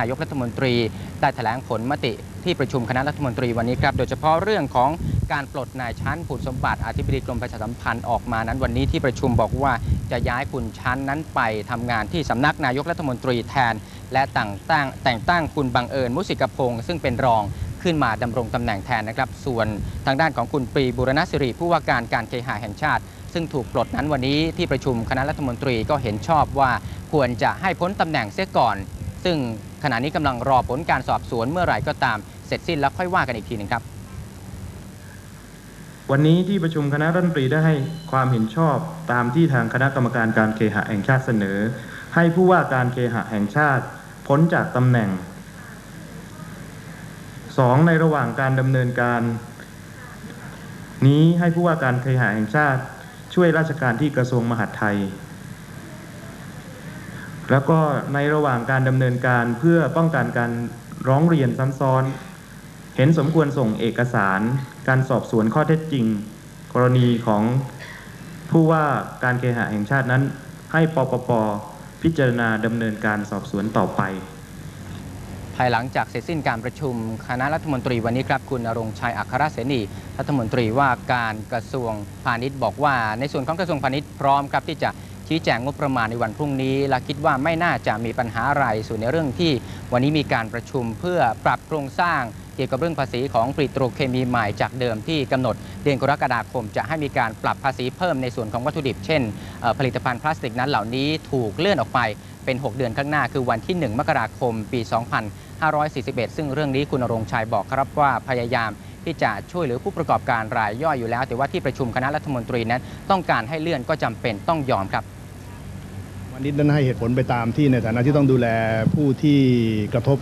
นายกรัฐมนตรีได้แถลงผลมติที่ประชุมคณะรัฐมนตรีวันนี้ครับ โดยเฉพาะเรื่องของการปลดนายชั้นผุดสมบัติอธิบดีกรมประชาสัมพันธ์ออกมานั้นวันนี้ที่ประชุมบอกว่าจะย้ายคุณชั้นนั้นไปทำงานที่สำนักนายกรัฐมนตรีแทน และแต่งตั้งแต่งตั้งคุณบังเอิญมุสิกพงศ์ซึ่งเป็นรองขึ้นมาดำรงตำแหน่งแทนนะครับ ส่วนทางด้านของคุณปรีบุรณสิริผู้ว่าการการเคหะแห่งชาติ ซึ่งถูกปลดนั้นวันนี้ที่ประชุมคณะรัฐมนตรีก็เห็นชอบว่าควรจะให้พ้นตำแหน่งเสียก่อน ซึ่ง ขณะนี้กำลังรอผลการสอบสวนเมื่อไหร่ก็ตามเสร็จสิ้นแล้วค่อยว่ากันอีกทีหนึ่งครับ วันนี้ที่ประชุมคณะรัฐมนตรีได้ให้ความเห็นชอบตามที่ทางคณะกรรมการการเคหะแห่งชาติเสนอ ให้ผู้ว่าการเคหะแห่งชาติพ้นจากตำแหน่ง 2. ในระหว่างการดำเนินการ นี้ให้ผู้ว่าการเคหะแห่งชาติ ช่วยราชการที่กระทรวงมหาดไทย แล้วก็ในระหว่างการดำเนินการเพื่อป้องกันการร้องเรียนซ้ำซ้อน เห็นสมควรส่งเอกสาร การสอบสวนข้อเท็จจริง กรณีของผู้ว่าการเคหะแห่งชาตินั้น ให้ปปปพิจารณาดำเนินการสอบสวนต่อไป ภายหลังจากเสร็จสิ้นการประชุม คณะรัฐมนตรีวันนี้ครับคุณณรงชัยอัครเสนีรัฐมนตรีว่าการกระทรวงพาณิชย์บอกว่า ในส่วนของกระทรวงพาณิชย์พร้อมครับที่จะ ชี้แจงงบประมาณในวันพรุ่งนี้ และคิดว่าไม่น่าจะมีปัญหาอะไรส่วนในเรื่องที่วันนี้มีการประชุมเพื่อปรับโครงสร้างเกี่ยวกับเรื่องภาษีของปริโตรเคมีใหม่จากเดิมที่กำหนดเดือนกรกฎาคม จะให้มีการปรับภาษีเพิ่มในส่วนของวัตถุดิบ เช่น ผลิตภัณฑ์พลาสติกนั้นเหล่านี้ถูกเลื่อนออกไปเป็น 6 เดือนข้างหน้าคือวันที่ 1 มกราคม ปี 2541 ซึ่งเรื่องนี้คุณรงชัยบอกครับว่าพยายาม ที่จะช่วยเหลือผู้ประกอบการรายย่อยอยู่แล้ว แต่ว่าที่ประชุมคณะรัฐมนตรีนั้น ต้องการให้เลื่อนก็จำเป็นต้องยอมครับวันนี้นั้นให้เหตุผลไปตามที่ในฐานะที่ต้องดูแลผู้ที่กระทบ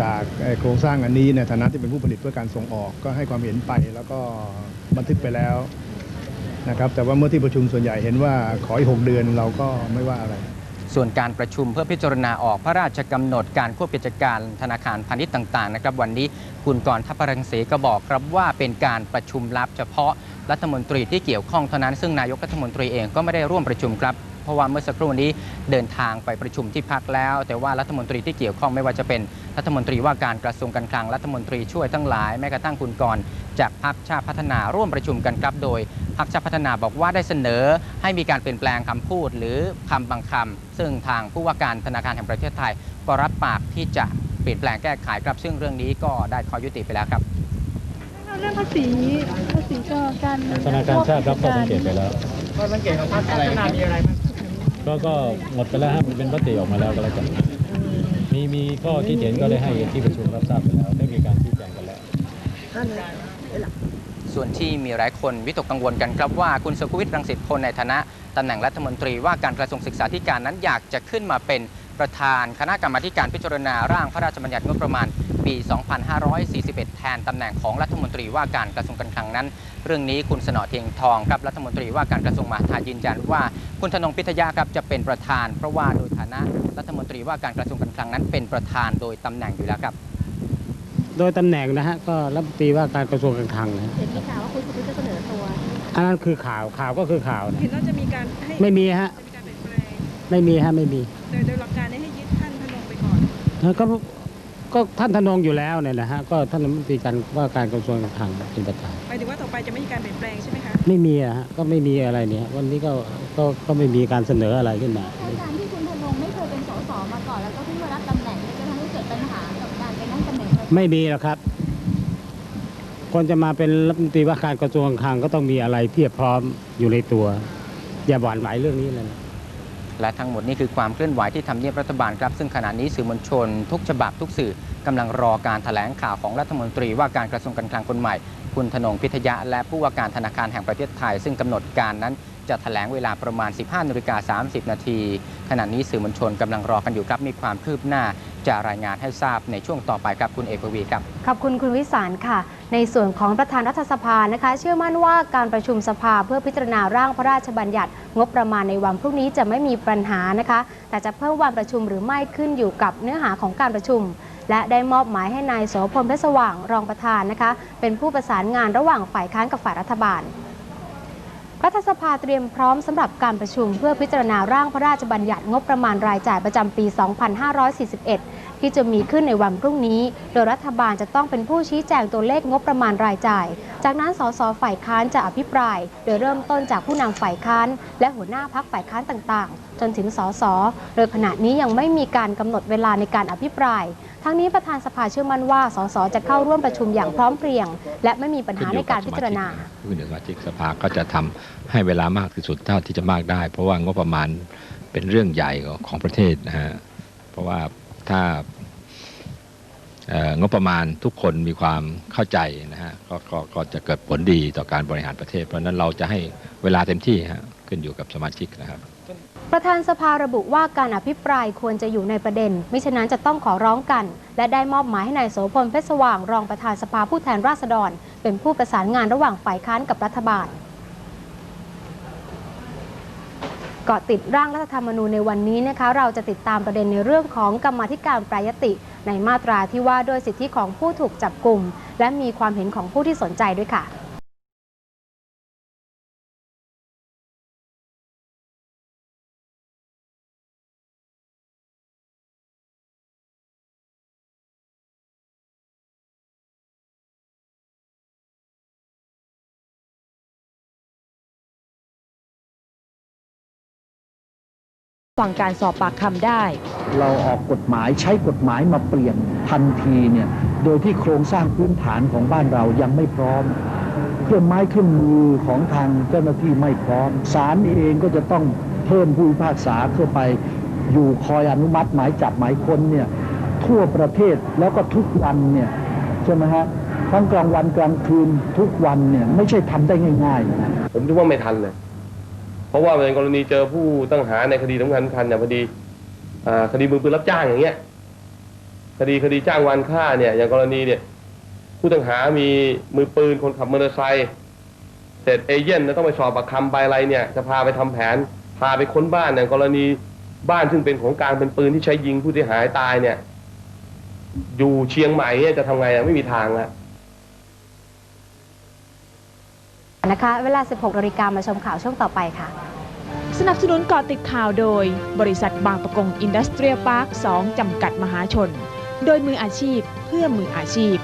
จากโครงสร้างอันนี้ในฐานะที่เป็นผู้ผลิตเพื่อการส่งออกก็ให้ความเห็นไปแล้วก็บันทึกไปแล้วนะครับแต่ว่าเมื่อที่ประชุมส่วนใหญ่เห็นว่าขออีกหกเดือนเราก็ไม่ว่าอะไร ส่วนการประชุมเพื่อพิจารณาออกพระราชกำหนดการควบกิจการธนาคารพาณิชย์ต่างๆนะครับวันนี้คุณกรณ์ทัพรังสีก็บอกครับว่าเป็นการประชุมลับเฉพาะ รัฐมนตรีที่เกี่ยวข้องเท่านั้น ซึ่งนายกรัฐมนตรีเองก็ไม่ได้ร่วมประชุมครับเพราะว่าเมื่อสักครู่นี้เดินทางไปประชุมที่พักแล้ว แต่ว่ารัฐมนตรีที่เกี่ยวข้องไม่ว่าจะเป็นรัฐมนตรีว่าการกระทรวงการคลังรัฐมนตรีช่วยทั้งหลายแม้กระทั่งคุณกรณ์จากพรรคชาติพัฒนาร่วมประชุมกันครับ โดยพรรคชาติพัฒนาบอกว่าได้เสนอให้มีการเปลี่ยนแปลงคำพูดหรือคำบางคำซึ่งทางผู้ว่าการธนาคารแห่งประเทศไทย ก็รับปากที่จะเปลี่ยนแปลงแก้ไขครับ ซึ่งเรื่องนี้ก็ได้ข้อยุติไปแล้วครับ เรื่องภาษีภาษีก็การธนาคารชาติรับข้อสังเกตไปแล้วก็สังเกตของพรรคพัฒนามีอะไรบ้างก็ก็หมดไปแล้วครับมันเป็นมติออกมาแล้วก็แล้วกันมีมีข้อคิดเห็นก็ได้ให้ที่ประชุมรับทราบไปแล้วได้มีการชี้แจงกันแล้วส่วนที่มีหลายคนวิตกกังวลกันครับว่าคุณสุขวิทย์รังสิตพลในฐานะตำแหน่งรัฐมนตรีว่าการกระทรวงศึกษาธิการนั้นอยากจะขึ้นมาเป็นประธานคณะกรรมาธิการพิจารณาร่างพระราชบัญญัติงบประมาณ ปี 2541 แทนตำแหน่งของรัฐมนตรีว่าการกระทรวงการคลังนั้น เรื่องนี้คุณสนอเทียงทองครับรัฐมนตรีว่าการกระทรวงมหาดไทยยืนยันว่าคุณธนงพิทยาครับจะเป็นประธาน เพราะว่าโดยฐานะรัฐมนตรีว่าการกระทรวงการคลังนั้น เป็นประธานโดยตำแหน่งอยู่แล้วครับ โดยตำแหน่งนะฮะก็รัฐมนตรีว่าการกระทรวงการคลังนะฮะเห็นมีข่าวว่าคุณสุวิทย์จะเสนอตัวอันนั้นคือข่าวข่าวก็คือข่าวนะเห็นว่าจะมีการให้ไม่มีฮะจะมีการเปลี่ยนแปลงไม่มีฮะไม่มีโดยโดยหลักการเนี่ยให้ยึดท่านพนงไปก่อน แล้วก็ ก็ท่านธนงอยู่แล้วเนี่ยนะฮะก็ท่านรัฐมนตรีการว่าการกระทรวงการคลังเป็นประธานหมายถึงว่าต่อไปจะไม่มีการเปลี่ยนแปลงใช่ไหมคะไม่มีอะฮะก็ไม่มีอะไรเนี่ยวันนี้ก็ก็ก็ไม่มีการเสนออะไรขึ้นมา การที่คุณธนงไม่เคยเป็นสสมาก่อนแล้วก็เพิ่งมารับตำแหน่งเนี่ยจะทำให้เกิดปัญหากับการไปนั่งตำแหน่งประธานไม่มีหรอกครับ คนจะมาเป็นรัฐมนตรีว่าการกระทรวงการคลังก็ต้องมีอะไรเพียบพร้อมอยู่ในตัว อย่าหวั่นไหวเรื่องนี้เลยนะ และทั้งหมดนี้คือความเคลื่อนไหวที่ทำเนียบรัฐบาลครับ ซึ่งขณะนี้สื่อมวลชน ทุกฉบับทุกสื่อกำลังรอการถแถลงข่าวของรัฐมนตรีว่าการกระทรวงการคลังคนใหม่ คุณธนงพิทยะ และผู้ว่าการธนาคารแห่งประเทศไทย ซึ่งกำหนดการนั้นจะถแถลงเวลาประมาณ 15นาฬิกา30 นาทีขณะนี้สื่อมวลชนกำลังรอกันอยู่ครับมีความคืบหน้า จะรายงานให้ทราบในช่วงต่อไปครับคุณเอกวีครับขอบคุณคุณวิสารค่ะ ในส่วนของประธานรัฐสภานะคะ เชื่อมั่นว่าการประชุมสภาเพื่อพิจารณาร่างพระราชบัญญัติ งบประมาณในวันพรุ่งนี้จะไม่มีปัญหานะคะ แต่จะเพิ่มวันประชุมหรือไม่ขึ้นอยู่กับเนื้อหาของการประชุม และได้มอบหมายให้นายโสพลเพชรสว่างรองประธานนะคะ เป็นผู้ประสานงานระหว่างฝ่ายค้านกับฝ่ายรัฐบาล รัฐสภาเตรียมพร้อมสำหรับการประชุมเพื่อพิจารณาร่างพระราชบัญญัติงบประมาณรายจ่ายประจำปี 2541 ที่จะมีขึ้นในวันพรุ่งนี้ โดยรัฐบาลจะต้องเป็นผู้ชี้แจงตัวเลขงบประมาณรายจ่าย จากนั้นสสฝ่ายค้านจะอภิปราย โดยเริ่มต้นจากผู้นำฝ่ายค้าน และหัวหน้าพักฝ่ายค้านต่างๆ จนถึงสสโดยขณะนี้ยังไม่มีการกำหนดเวลาในการอภิปราย ทั้งนี้ประธานสภาเชื่อมั่นว่า สสจะเข้าร่วมประชุมอย่างพร้อมเพรียง และไม่มีปัญหาในการพิจารณาขึ้นอยู่กับสมาชิกสภาก็จะทำให้เวลามากที่สุดเท่าที่จะมากได้ เพราะว่างบประมาณเป็นเรื่องใหญ่ของประเทศนะฮะเพราะว่า ถ้างบประมาณทุกคนมีความเข้าใจนะฮะก็ก็ก็จะเกิดผลดีต่อการบริหารประเทศ เพราะฉะนั้นเราจะให้เวลาเต็มที่ฮะขึ้นอยู่กับสมาชิกนะครับประธานสภาระบุว่าการอภิปรายควรจะอยู่ในประเด็น มิฉะนั้นจะต้องขอร้องกัน และได้มอบหมายให้นายโสพลเพชรสว่างรองประธานสภาผู้แทนราษฎร เป็นผู้ประสานงานระหว่างฝ่ายค้านกับรัฐบาล เกาะติดร่างรัฐธรรมนูญในวันนี้นะคะเราจะติดตามประเด็นในเรื่องของกรรมธิการปรยติ ในมาตราที่ว่าด้วยสิทธิของผู้ถูกจับกลุ่ม และมีความเห็นของผู้ที่สนใจด้วยค่ะ ฟังการสอบปากคำได้ เราออกกฎหมายใช้กฎหมายมาเปลี่ยนทันทีเนี่ยโดยที่โครงสร้างพื้นฐานของบ้านเรายังไม่พร้อม เครื่องไม้เครื่องมือของทางเจ้าหน้าที่ไม่พร้อมศาลเองก็จะต้องเพิ่มผู้พิพากษาเข้าไป อยู่คอยอนุมัติหมายจับหมายค้นเนี่ยทั่วประเทศแล้วก็ทุกวันเนี่ยใช่ไหมฮะทั้งกลางวันกลางคืนทุกวันเนี่ยไม่ใช่ทำได้ง่ายๆนะผมคิดว่าไม่ทันเลย เพราะว่าในกรณีเจอผู้ต้องหาในคดีสำคัญคันอย่างพอดีคดีมือปืนรับจ้างอย่างเงี้ยคดีคดีจ้างวานฆ่าเนี่ยอย่างกรณีเนี่ยผู้ต้องหามีมือปืนคนขับมอเตอร์ไซค์เสร็จเอเย่นเนี่ยต้องไปสอบปากคำไปอะไรเนี่ยจะพาไปทำแผนพาไปค้นบ้านอย่างกรณีบ้านซึ่งเป็นของกลางเป็นปืนที่ใช้ยิงผู้ที่หายตายเนี่ย อยู่เชียงใหม่เนี่ยจะทำไงไม่มีทางแล้ว นะคะ เวลา 16นาฬิกามาชมข่าวช่วงต่อไปค่ะ สนับสนุนก่อติดข่าวโดย บริษัทบางประกงอินดัสเทรียลพาร์ค 2 จำกัดมหาชน โดยมืออาชีพเพื่อมืออาชีพ